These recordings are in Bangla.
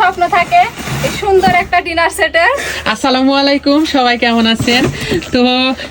স্বপ্ন থাকে সুন্দর একটা ডিনার সেটের আসসালামু আলাইকুম সবাই কেমন আছেন? তো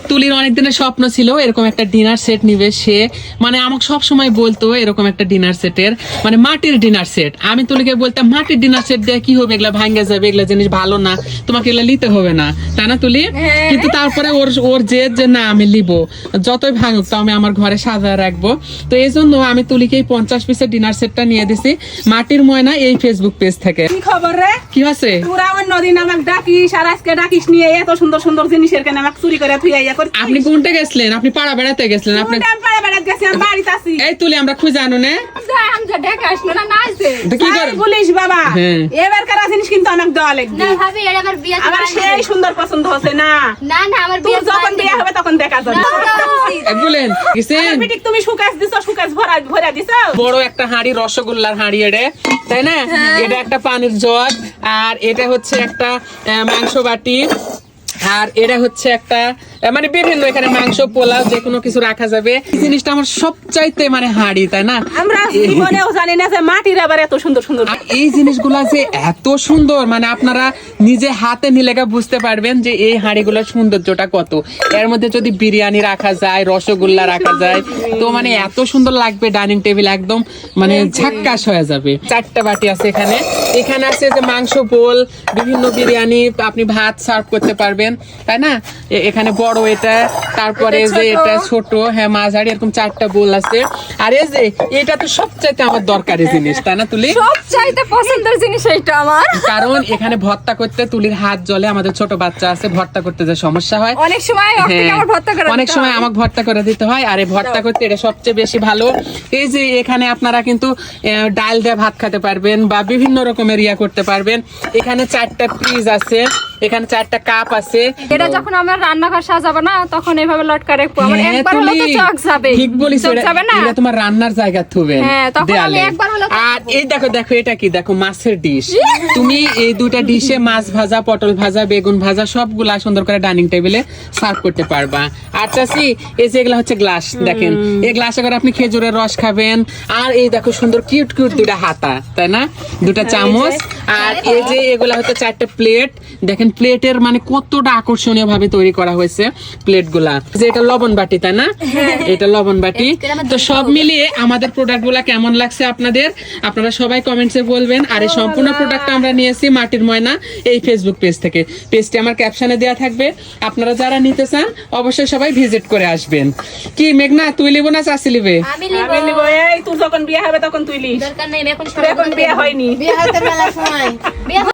তুলির অনেক দিনের স্বপ্ন ছিল এরকম একটা ডিনার সেট নিবে সে। মানে আমাকে সব সময় বলতো এরকম একটা ডিনার সেটের মানে মাটির ডিনার সেট আমি তুলিকে বলতাম মাটির ডিনার সেট দিয়ে কি হবে? এগুলা ভাঙ্গে যাবে এগুলা জিনিস ভালো না। তোমাকে এগুলা নিতে হবে না। তাই না তুলি? হ্যাঁ। কিন্তু তারপরে ওর ওর জেদ যে না আমি লিবো যতই ভাঙুক তো আমি আমার ঘরে সাজায় রাখব। তো এই জন্য আমি তুলিকে এই পঞ্চাশ পিসের ডিনার সেটটা নিয়ে দিছি। মাটির ময়না এই ফেসবুক পেজ থেকে। কি? খবর রে? কি আছে তোরা অন্যদিন আমাকে ডাকিস আর আজকে ডাকিস নিয়ে এত সুন্দর সুন্দর জিনিসের কেন আমাকে চুরি করে তুই ইয়া করছিস? আপনি কোনটা গেছিলেন? আপনি পাড়া বেড়াতে গেছিলেন? আপনি আমি পাড়া বেড়াতে গেছি? আমি বাড়িতে আছি। এই তুলি আমরা খুঁজে আনো না। যা আমজা ডেকে আসলো না নাচবে তো কি তাই করে বলিস বাবা। হ্যাঁ। এবার কারা জিনিস কিন্তু আমাকে দেওয়া লাগবে? না ভাবি এটা আমার বিয়ে আমার সেই সুন্দর পছন্দ হচ্ছে না। না না আমার বিয়ে যখন বিয়ে হবে তখন দেখা যাবে। গেছেন পিটিক তুমি সুকাস দিছো সুকাস ভরা ভরা দিছো? বড় একটা হাঁড়ি রসগোল্লার হাঁড়ি এটা তাই না? এটা একটা পানির জগ আর এটা হচ্ছে একটা মাংস বাটি আর এটা হচ্ছে একটা মানে বিভিন্ন এখানে মাংস পোলাও যে কোনো কিছু রাখা যাবে। এই জিনিসটা আমার সবচাইতে মানে হাঁড়ি তাই না? আমরা জীবনেও জানি না যে মাটির আবার এত সুন্দর সুন্দর এই জিনিসগুলা যে এত সুন্দর মানে আপনারা নিজে হাতে নিলে বুঝতে পারবেন যে এই হাঁড়িগুলোর সৌন্দর্যটা কত। এর মধ্যে যদি বিরিয়ানি রাখা যায় রসগোল্লা রাখা যায় তো মানে এত সুন্দর লাগবে ডাইনিং টেবিল একদম মানে ঝাক্কাস হয়ে যাবে। চারটা বাটি আছে এখানে। এখানে আছে যে মাংস বোল বিভিন্ন বিরিয়ানি আপনি ভাত সার্ভ করতে পারবেন তাই না? এখানে বড় এটা তারপরে যে এটা ছোট হ্যাঁ মাঝারি এরকম চারটা বোল আছে। আর এই যে এটা তো সবচাইতে আমার দরকারি জিনিস তাই না তুলি? সব চাইতে পছন্দের জিনিস এইটা আমার। কারণ এখানে ভর্তা করতে তুলির হাত জলে আমাদের ছোট বাচ্চা আছে ভর্তা করতে যে সমস্যা হয়। অনেক সময় হ্যাঁ, আমার ভর্তা করে অনেক সময়। আমাকে ভর্তা করে দিতে হয় আর এই ভর্তা করতে এটা সবচেয়ে বেশি ভালো। এই যে এখানে আপনারা কিন্তু ডাল দিয়ে ভাত খেতে পারবেন বা বিভিন্ন রকমের ইয়া করতে পারবেন। এখানে চারটা ফ্রিজ আছে। এখানে চারটা কাপ আছে। এটা যখন আমার রান্নাঘর সাজাবো না তখন এইভাবে লটকা রাখব আমার হ্যাঁ, একবার হলে তো চক যাবে। ঠিক বলিস যাবে না? এটা তোমার রান্নার জায়গা থুবে। হ্যাঁ, তখন আমি একবার হলেও তো আর এই দেখো দেখো এটা কি? দেখো মাছের ডিশ তুমি এই দুটা ডিশে মাছ ভাজা পটল ভাজা বেগুন ভাজা সবগুলা সুন্দর করে ডাইনিং টেবিলে সার্ভ করতে পারবা। আর চাষি এই যে এগুলা হচ্ছে গ্লাস দেখেন। এই গ্লাসে করে আপনি খেজুরের রস খাবেন। আর এই দেখো সুন্দর কিউট কিউট দুটা হাতা তাই না? দুটা চামচ। আর এই যে এগুলা হচ্ছে চারটে প্লেট দেখেন প্লেটের মানে কতটা আকর্ষণীয় ভাবে তৈরি করা হয়েছে প্লেটগুলা যে এটা লবণ বাটি তাই না? এটা লবণ বাটি। তো সব মিলিয়ে আমাদের প্রোডাক্টগুলা কেমন লাগছে আপনাদের? আপনারা সবাই কমেন্টসে বলবেন। আর এই সম্পূর্ণ প্রোডাক্ট আমরা নিয়েছি মাটির ময়না এই ফেসবুক পেজ থেকে। পেজটি আমার ক্যাপশনে দেওয়া থাকবে। আপনারা যারা নিতে চান অবশ্যই সবাই ভিজিট করে আসবেন। কি মেঘনা তুই লিবো না চাষি লিবে? আমি আমি নিব নিব এই তোর যখন বিয়ে হবে তখন তুই লিস। দরকার নেই এখন এখন বিয়ে হয়নি। বিয়ে হতে মেলা সময়। বিয়ে